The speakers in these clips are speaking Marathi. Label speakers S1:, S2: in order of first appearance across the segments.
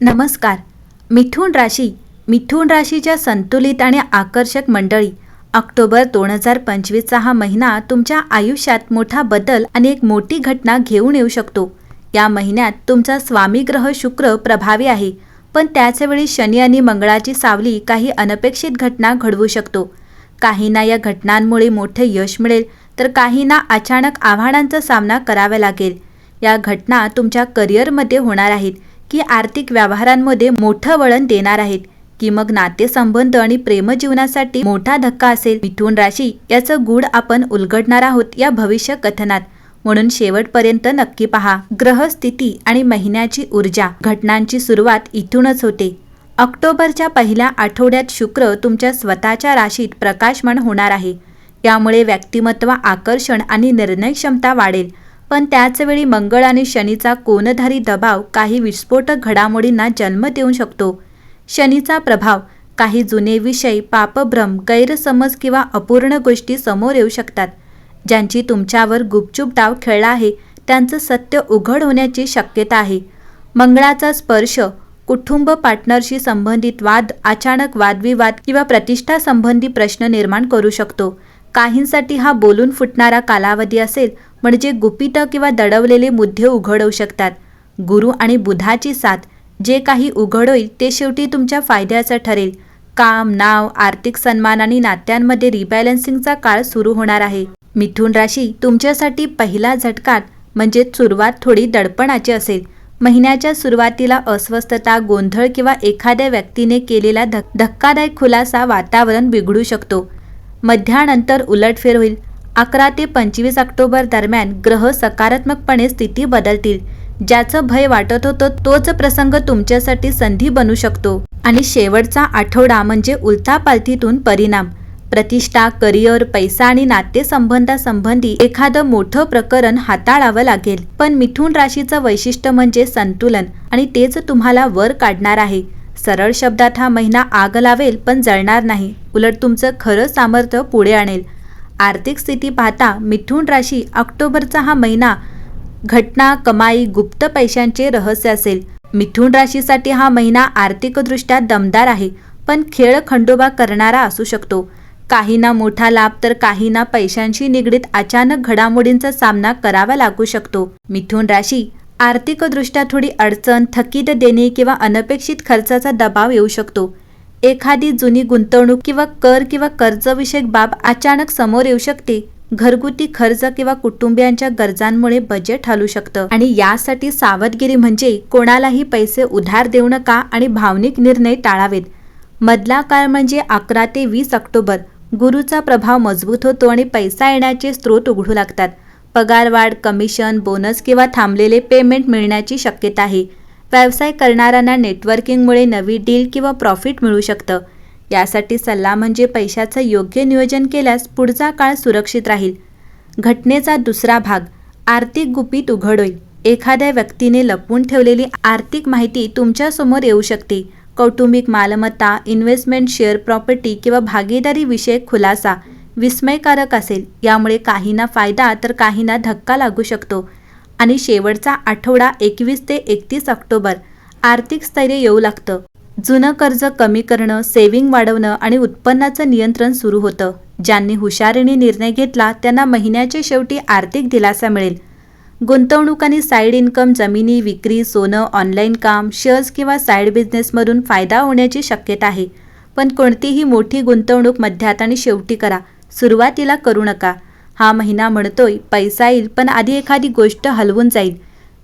S1: नमस्कार. मिथुन राशी मिथुन राशीच्या संतुलित आणि आकर्षक मंडळी. ऑक्टोबर दोन हजार पंचवीसचा हा महिना तुमच्या आयुष्यात मोठा बदल आणि एक मोठी घटना घेऊन येऊ शकतो. या महिन्यात तुमचा स्वामी ग्रह शुक्र प्रभावी आहे. पण त्याचवेळी शनी आणि मंगळाची सावली काही अनपेक्षित घटना घडवू शकतो. काहींना या घटनांमुळे मोठे यश मिळेल तर काहींना अचानक आव्हानांचा सामना करावा लागेल. या घटना तुमच्या करिअरमध्ये होणार आहेत. की आर्थिक व्यवहारांमध्ये मोठं वळण देणार आहेत. की मग नातेसंबंध आणि प्रेमजीवनासाठी मोठा धक्का असेल. मिथुन राशी याचं गूढ आपण उलगडणार आहोत या भविष्य कथनात. म्हणून शेवटपर्यंत नक्की पहा. ग्रहस्थिती आणि महिन्याची ऊर्जा घटनांची सुरुवात इथूनच होते. ऑक्टोबरच्या पहिल्या आठवड्यात शुक्र तुमच्या स्वतःच्या राशीत प्रकाशमान होणार आहे. यामुळे व्यक्तिमत्व आकर्षण आणि निर्णय क्षमता वाढेल. पण त्याचवेळी मंगळ आणि शनीचा कोणधारी दबाव काही विस्फोटक घडामोडींना जन्म देऊ शकतो. शनीचा प्रभाव काही जुने विषय पापभ्रम गैरसमज किंवा अपूर्ण गोष्टी समोर येऊ शकतात. ज्यांची तुमच्यावर गुपचूप डाव खेळला आहे त्यांचं सत्य उघड होण्याची शक्यता आहे. मंगळाचा स्पर्श कुटुंब पार्टनरशी संबंधित वाद अचानक वादविवाद किंवा प्रतिष्ठा संबंधी प्रश्न निर्माण करू शकतो. काहींसाठी हा बोलून फुटणारा कालावधी असेल म्हणजे गुपित किंवा दडवलेले मुद्दे उघड होऊ शकतात. गुरु आणि बुधाची साथ. जे काही उघड होईल ते शेवटी तुमच्या फायद्याचं ठरेल. काम नाव आर्थिक सन्मान आणि नात्यांमध्ये रिबॅलन्सिंगचा काळ सुरू होणार आहे. मिथुन राशी तुमच्यासाठी पहिला झटकात म्हणजे सुरुवात थोडी दडपणाची असेल. महिन्याच्या सुरुवातीला अस्वस्थता गोंधळ किंवा एखाद्या व्यक्तीने केलेला धक्कादायक खुलासा वातावरण बिघडू शकतो. मध्यानंतर उलटफेर होईल. अकरा ते पंचवीस ऑक्टोबर दरम्यान ग्रह सकारात्मकपणे स्थिती बदलतील. ज्याचं भय वाटत होतं तोच प्रसंग तुमच्यासाठी संधी बनू शकतो. आणि शेवटचा आठवडा म्हणजे उलथापालथीतून परिणाम. प्रतिष्ठा करिअर पैसा आणि नातेसंबंधासंबंधी एखादं मोठं प्रकरण हाताळावं लागेल. पण मिथुन राशीचं वैशिष्ट्य म्हणजे संतुलन आणि तेच तुम्हाला वर काढणार आहे. सरळ शब्दात हा महिना आग लावेल पण जळणार नाही. उलट तुमचं खरं सामर्थ्य पुढे आणेल. आर्थिक स्थिती पाहता मिथुन राशी ऑक्टोबरचा हा महिना घटना कमाई गुप्त पैशांचे रहस्य असेल. मिथुन राशीसाठी हा महिना आर्थिकदृष्ट्या दमदार आहे पण खेळ खंडोबा करणारा असू शकतो. काहींना मोठा लाभ तर काहींना पैशांशी निगडीत अचानक घडामोडींचा सामना करावा लागू शकतो. मिथुन राशी आर्थिकदृष्ट्या थोडी अडचण थकीत देणे किंवा अनपेक्षित खर्चाचा दबाव येऊ शकतो. एखादी जुनी गुंतवणूक किंवा कर किंवा कर्जविषयक बाब अचानक समोर येऊ शकते. घरगुती खर्च किंवा कुटुंबियांच्या गरजांमुळे बजेट हलू शकतं. आणि यासाठी सावधगिरी म्हणजे कोणालाही पैसे उधार देऊ नका आणि भावनिक निर्णय टाळावेत. मधला काळ म्हणजे अकरा ते वीस ऑक्टोबर. गुरुचा प्रभाव मजबूत होतो आणि पैसा येण्याचे स्रोत उघडू लागतात. पगारवाढ कमिशन बोनस किंवा थांबलेले पेमेंट मिळण्याची शक्यता आहे. व्यवसाय करणाऱ्यांना नेटवर्किंगमुळे नवी डील किंवा प्रॉफिट मिळू शकतं. यासाठी सल्ला म्हणजे पैशाचं योग्य नियोजन केल्यास पुढचा काळ सुरक्षित राहील. घटनेचा दुसरा भाग आर्थिक गुपित उघड होईल एखाद्या व्यक्तीने लपवून ठेवलेली आर्थिक माहिती तुमच्यासमोर येऊ शकते. कौटुंबिक मालमत्ता इन्व्हेस्टमेंट शेअर प्रॉपर्टी किंवा भागीदारी विषयक खुलासा विस्मयकारक असेल. यामुळे काहींना फायदा तर काहींना धक्का लागू शकतो. आणि शेवटचा आठवडा एकवीस ते एकतीस ऑक्टोबर. आर्थिक स्थैर्य येऊ लागतं. जुनं कर्ज कमी करणं सेव्हिंग वाढवणं आणि उत्पन्नाचं नियंत्रण सुरू होतं. ज्यांनी हुशारीने निर्णय घेतला त्यांना महिन्याच्या शेवटी आर्थिक दिलासा मिळेल. गुंतवणूक आणि साईड इन्कम जमिनी विक्री सोनं ऑनलाईन काम शेअर्स किंवा साईड बिझनेसमधून फायदा होण्याची शक्यता आहे. पण कोणतीही मोठी गुंतवणूक मध्यात आणि शेवटी करा. सुरुवातीला करू नका. हा महिना म्हणतोय पैसा येईल पण आधी एखादी गोष्ट हलवून जाईल.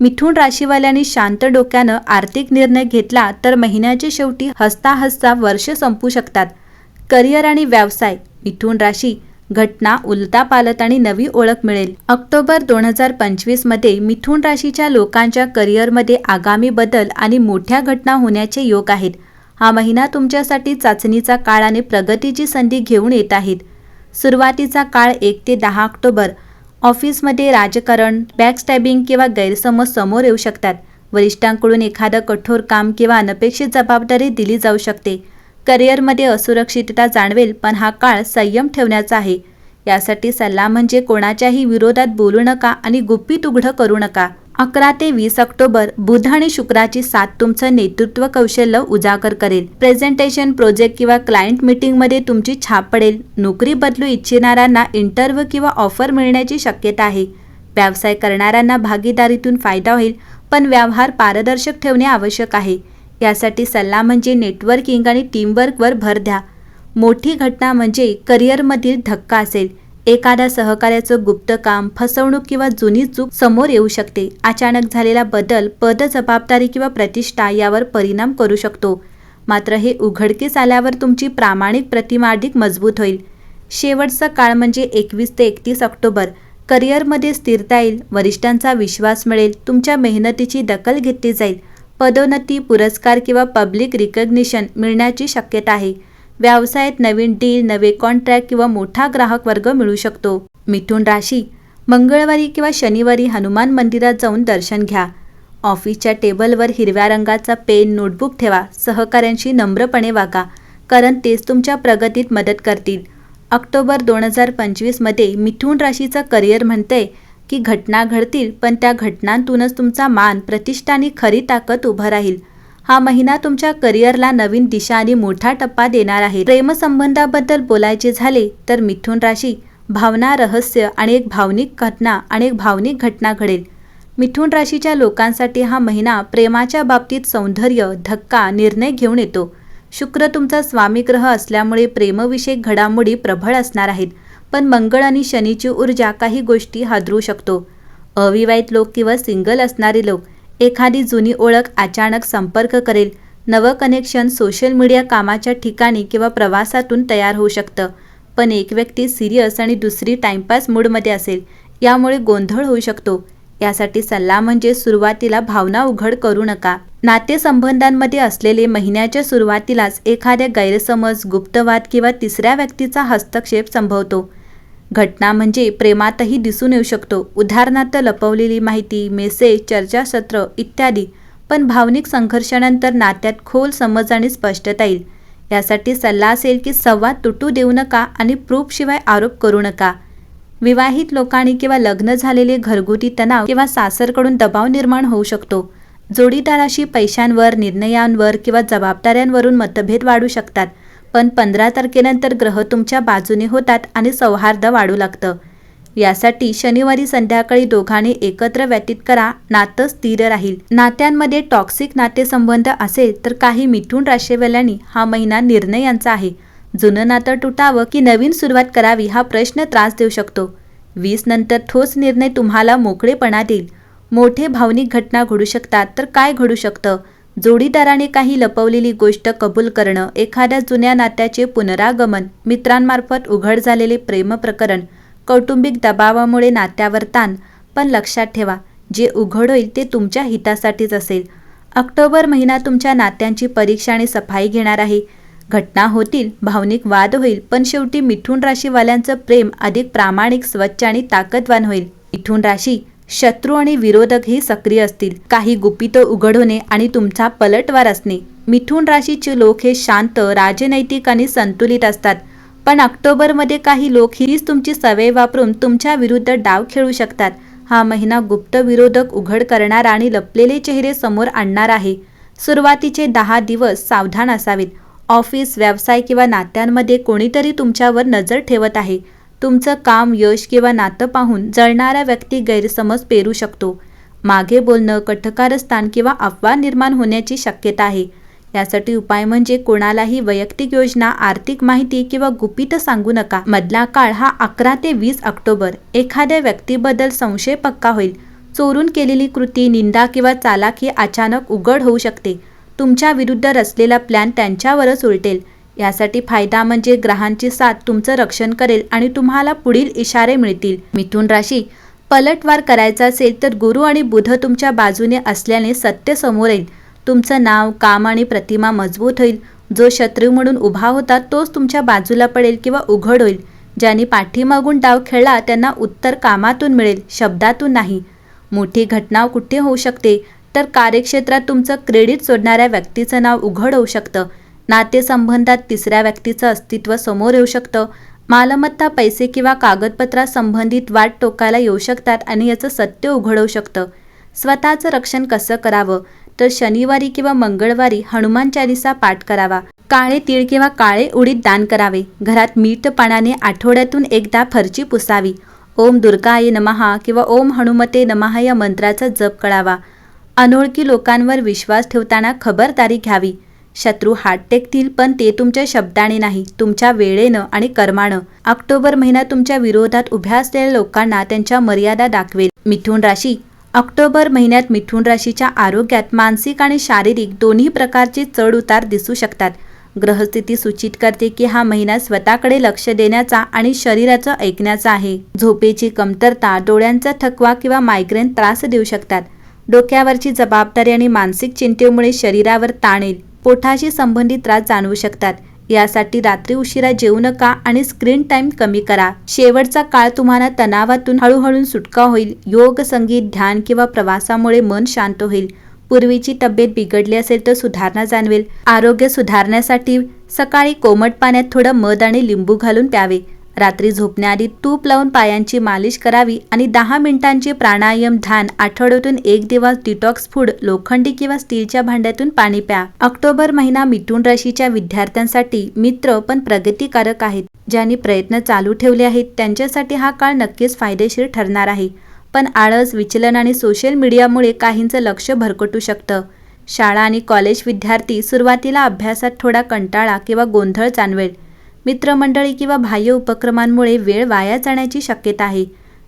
S1: मिथुन राशीवाल्यांनी शांत डोक्यानं आर्थिक निर्णय घेतला तर महिन्याच्या शेवटी हसता हसता वर्ष संपू शकतात. करिअर आणि व्यवसाय मिथुन राशी घटना उलता पालत आणि नवी ओळख मिळेल. ऑक्टोबर दोन हजार पंचवीसमध्ये मिथुन राशीच्या लोकांच्या करिअरमध्ये आगामी बदल आणि मोठ्या घटना होण्याचे योग आहेत. हा महिना तुमच्यासाठी चाचणीचा काळ आणि प्रगतीची संधी घेऊन येत आहेत. सुरुवातीचा काळ एक ते दहा ऑक्टोबर. ऑफिसमध्ये राजकारण बॅकस्टॅबिंग किंवा गैरसमज समोर येऊ शकतात. वरिष्ठांकडून एखादं कठोर काम किंवा अनपेक्षित जबाबदारी दिली जाऊ शकते. करिअरमध्ये असुरक्षितता जाणवेल पण हा काळ संयम ठेवण्याचा आहे. यासाठी सल्ला म्हणजे कोणाच्याही विरोधात बोलू नका आणि गुपित उघडं करू नका. अकरा ते वीस ऑक्टोबर बुध आणि शुक्राची साथ तुमचं नेतृत्व कौशल्य उजागर करेल. प्रेझेंटेशन प्रोजेक्ट किंवा क्लायंट मीटिंगमध्ये तुमची छाप पडेल. नोकरी बदलू इच्छिणाऱ्यांना इंटरव्ह्यू किंवा ऑफर मिळण्याची शक्यता आहे. व्यवसाय करणाऱ्यांना भागीदारीतून फायदा होईल पण व्यवहार पारदर्शक ठेवणे आवश्यक आहे. यासाठी सल्ला म्हणजे नेटवर्किंग आणि टीमवर्कवर भर द्या. मोठी घटना म्हणजे करिअरमधील धक्का असेल. एखाद्या सहकार्याचं गुप्त काम फसवणूक किंवा जुनी चूक समोर येऊ शकते. अचानक झालेला बदल पद जबाबदारी किंवा प्रतिष्ठा यावर परिणाम करू शकतो. मात्र हे उघडकीस आल्यावर तुमची प्रामाणिक प्रतिमा अधिक मजबूत होईल. शेवटचा काळ म्हणजे एकवीस ते एकतीस ऑक्टोबर. करिअरमध्ये स्थिरता येईल वरिष्ठांचा विश्वास मिळेल तुमच्या मेहनतीची दखल घेतली जाईल. पदोन्नती पुरस्कार किंवा पब्लिक रिकग्निशन मिळण्याची शक्यता आहे. व्यवसायात नवीन डील नवे कॉन्ट्रॅक्ट किंवा मोठा ग्राहक वर्ग मिळू शकतो. मिथुन राशी मंगळवारी किंवा शनिवारी हनुमान मंदिरात जाऊन दर्शन घ्या. ऑफिसच्या टेबलवर हिरव्या रंगाचा पेन नोटबुक ठेवा. सहकाऱ्यांशी नम्रपणे वागा कारण तेच तुमच्या प्रगतीत मदत करतील. ऑक्टोबर दोन हजार पंचवीसमध्ये मिथुन राशीचं करिअर म्हणते की घटना घडतील पण त्या घटनांतूनच तुमचा मान प्रतिष्ठा आणि खरी ताकद उभं राहील. हा महिना तुमच्या करिअरला नवीन दिशा आणि मोठा टप्पा देणार आहे. प्रेमसंबंधाबद्दल बोलायचे झाले तर मिथुन राशी भावना रहस्य आणि एक भावनिक घटना आणि एक भावनिक घटना घडेल. मिथुन राशीच्या लोकांसाठी हा महिना प्रेमाच्या बाबतीत सौंदर्य धक्का निर्णय घेऊन येतो. शुक्र तुमचा स्वामी ग्रह असल्यामुळे प्रेमविषयक घडामोडी प्रबळ असणार आहेत पण मंगळ आणि शनीची ऊर्जा काही गोष्टी हादरू शकतो. अविवाहित लोक किंवा सिंगल असणारे लोक एखादी जुनी ओळख अचानक संपर्क करेल. नवं कनेक्शन सोशल मीडिया कामाच्या ठिकाणी किंवा प्रवासातून तयार होऊ शकतं. पण एक व्यक्ती सिरियस आणि दुसरी टाइमपास मूडमध्ये असेल यामुळे गोंधळ होऊ शकतो. यासाठी सल्ला म्हणजे सुरुवातीला भावना उघड करू नका. नातेसंबंधांमध्ये असलेले महिन्याच्या सुरुवातीलाच एखाद्या गैरसमज गुप्तवाद किंवा तिसऱ्या व्यक्तीचा हस्तक्षेप संभवतो. घटना म्हणजे प्रेमातही दिसून येऊ शकतो. उदाहरणार्थ लपवलेली माहिती मेसेज चर्चासत्र इत्यादी. पण भावनिक संघर्षानंतर नात्यात खोल समज आणि स्पष्टता येईल. यासाठी सल्ला असेल की संवाद तुटू देऊ नका आणि प्रूफशिवाय आरोप करू नका. विवाहित लोकांनी किंवा लग्न झालेले घरगुती तणाव किंवा सासरकडून दबाव निर्माण होऊ शकतो. जोडीदाराशी पैशांवर निर्णयांवर किंवा जबाबदाऱ्यांवरून मतभेद वाढू शकतात. पण पंधरा तारखेनंतर ग्रह तुमच्या बाजूने होतात आणि सौहार्द वाढू लागतं. यासाठी शनिवारी संध्याकाळी दोघांनी एकत्र व्यतीत करा नातं स्थिर राहील. नात्यांमध्ये टॉक्सिक नातेसंबंध असेल तर काही मिथून राशीवाल्यांनी हा महिना निर्णयांचा आहे. जुनं नातं तुटावं की नवीन सुरुवात करावी हा प्रश्न त्रास देऊ शकतो. वीस नंतर ठोस निर्णय तुम्हाला मोकळेपणा देईल. मोठे भावनिक घटना घडू शकतात तर काय घडू शकतं? जोडीदाराने काही लपवलेली गोष्ट कबूल करणं एखाद्या जुन्या नात्याचे पुनरागमन मित्रांमार्फत उघड झालेले प्रेम प्रकरण कौटुंबिक दबावामुळे नात्यावर ताण पण लक्षात ठेवा जे उघड होईल ते तुमच्या हितासाठीच असेल. ऑक्टोबर महिना तुमच्या नात्यांची परीक्षा आणि सफाई घेणार आहे. घटना होतील भावनिक वाद होईल पण शेवटी मिथुन राशीवाल्यांचं प्रेम अधिक प्रामाणिक स्वच्छ आणि ताकदवान होईल. मिथुन राशी शत्रू आणि विरोधकही सक्रिय असतील. काही गुपित उघड होणे आणि तुमचा पलटवार असणे. मिथुन राशीचे लोक हे शांत राजनैतिक आणि संतुलित असतात. पण ऑक्टोबरमध्ये काही लोक हीच तुमची सवय वापरून तुमच्या विरुद्ध डाव खेळू शकतात. हा महिना गुप्त विरोधक उघड करणारा आणि लपलेले चेहरे समोर आणणार आहे. सुरुवातीचे दहा दिवस सावधान असावेत. ऑफिस व्यवसाय किंवा नात्यांमध्ये कोणीतरी तुमच्यावर नजर ठेवत आहे. तुमचं काम यश किंवा नातं पाहून जळणारा व्यक्ती गैरसमज पेरू शकतो. मागे बोलणं कठकारस्थान किंवा अफवा निर्माण होण्याची शक्यता आहे. यासाठी उपाय म्हणजे कोणालाही वैयक्तिक योजना आर्थिक माहिती किंवा गुपित सांगू नका. मधला काळ हा अकरा ते वीस ऑक्टोबर. एखाद्या व्यक्तीबद्दल संशय पक्का होईल. चोरून केलेली कृती निंदा किंवा चालाखी अचानक उघड होऊ शकते. तुमच्या विरुद्ध रचलेला प्लॅन त्यांच्यावरच उलटेल. यासाठी फायदा म्हणजे ग्रहांची साथ तुमचं रक्षण करेल आणि तुम्हाला पुढील इशारे मिळतील. मिथुन राशी पलटवार करायचा असेल तर गुरु आणि बुध तुमच्या बाजूने असल्याने सत्य समोर येईल. तुमचं नाव काम आणि प्रतिमा मजबूत होईल. जो शत्रू म्हणून उभा होता तोच तुमच्या बाजूला पडेल किंवा उघड होईल. ज्यांनी पाठीमागून डाव खेळला त्यांना उत्तर कामातून मिळेल शब्दातून नाही. मोठी घटना कुठे होऊ शकते? तर कार्यक्षेत्रात तुमचं क्रेडिट सोडणाऱ्या व्यक्तीचं नाव उघड होऊ शकतं. नातेसंबंधात तिसऱ्या व्यक्तीचं अस्तित्व समोर येऊ शकतं. मालमत्ता पैसे किंवा कागदपत्रासंबंधित वाट टोकायला येऊ शकतात आणि याचं सत्य उघडवू शकतं. स्वतःचं रक्षण कसं करावं? तर शनिवारी किंवा मंगळवारी हनुमान चालिसा पाठ करावा. काळे तीळ किंवा काळे उडीद दान करावे. घरात मीठ पाण्याने आठवड्यातून एकदा फरची पुसावी. ओम दुर्गाय नमहा किंवा ओम हनुमते नमहा या मंत्राचा जप करावा. अनोळखी लोकांवर विश्वास ठेवताना खबरदारी घ्यावी. शत्रू हात टेकतील पण ते तुमच्या शब्दाने नाही तुमच्या वेळेनं आणि कर्मानं. ऑक्टोबर महिना तुमच्या विरोधात उभ्या असलेल्या लोकांना त्यांच्या मर्यादा दाखवेल. मिथुन राशी. ऑक्टोबर महिन्यात मिथुन राशीच्या आरोग्यात मानसिक आणि शारीरिक दोन्ही प्रकारचे चढउतार दिसू शकतात. ग्रहस्थिती सूचित करते की हा महिना स्वतःकडे लक्ष देण्याचा आणि शरीराचं ऐकण्याचा आहे. झोपेची कमतरता डोळ्यांचा थकवा किंवा मायग्रेन त्रास देऊ शकतात. डोक्यावरची जबाबदारी आणि मानसिक चिंतेमुळे शरीरावर ताण येईल. पोटाशी संबंधित त्रास जाणवू शकतात. यासाठी रात्री उशिरा जेवू नका आणि स्क्रीन टाइम कमी करा. शेवटचा काळ तुम्हाला तणावातून हळूहळू सुटका होईल. योग संगीत ध्यान किंवा प्रवासामुळे मन शांत होईल. पूर्वीची तब्येत बिघडली असेल तर सुधारणा जाणवेल. आरोग्य सुधारण्यासाठी सकाळी कोमट पाण्यात थोडं मध आणि लिंबू घालून प्यावे. रात्री झोपण्याआधी तूप लावून पायांची मालिश करावी आणि दहा मिनिटांचे प्राणायाम ध्यान आठवड्यातून एक दिवस डिटॉक्स फूड लोखंडी किंवा स्टीलच्या भांड्यातून पाणी प्या. ऑक्टोबर महिना मिथून राशीच्या विद्यार्थ्यांसाठी मित्र पण प्रगतिकारक आहेत. ज्यांनी प्रयत्न चालू ठेवले आहेत त्यांच्यासाठी हा काळ नक्कीच फायदेशीर ठरणार आहे. पण आळस विचलन आणि सोशल मीडियामुळे काहींचं लक्ष भरकटू शकतं. शाळा आणि कॉलेज विद्यार्थी सुरुवातीला अभ्यासात थोडा कंटाळा किंवा गोंधळ जाणवेल. मित्रमंडळी किंवा बाह्य उपक्रमांमुळे वेळ वाया जाण्याची शक्यता आहे.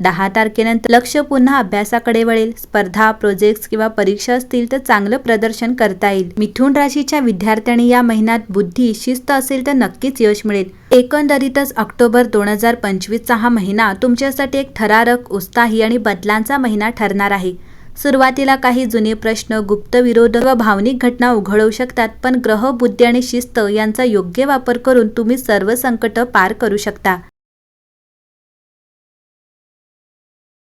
S1: दहा तारखेनंतर लक्ष पुन्हा अभ्यासाकडे वळेल. स्पर्धा प्रोजेक्ट्स किंवा परीक्षा असतील तर चांगलं प्रदर्शन करता येईल. मिथुन राशीच्या विद्यार्थ्यांनी या महिन्यात बुद्धी शिस्त असेल तर नक्कीच यश मिळेल. एकंदरीतच ऑक्टोबर दोन हजार पंचवीसचा हा महिना तुमच्यासाठी एक थरारक उत्साही आणि बदलांचा महिना ठरणार आहे. सुरुवातीला काही जुने प्रश्न गुप्त विरोध व भावनिक घटना उघडवू शकतात पण ग्रह बुद्धी आणि शिस्त यांचा योग्य वापर करून तुम्ही सर्व संकट पार करू शकता.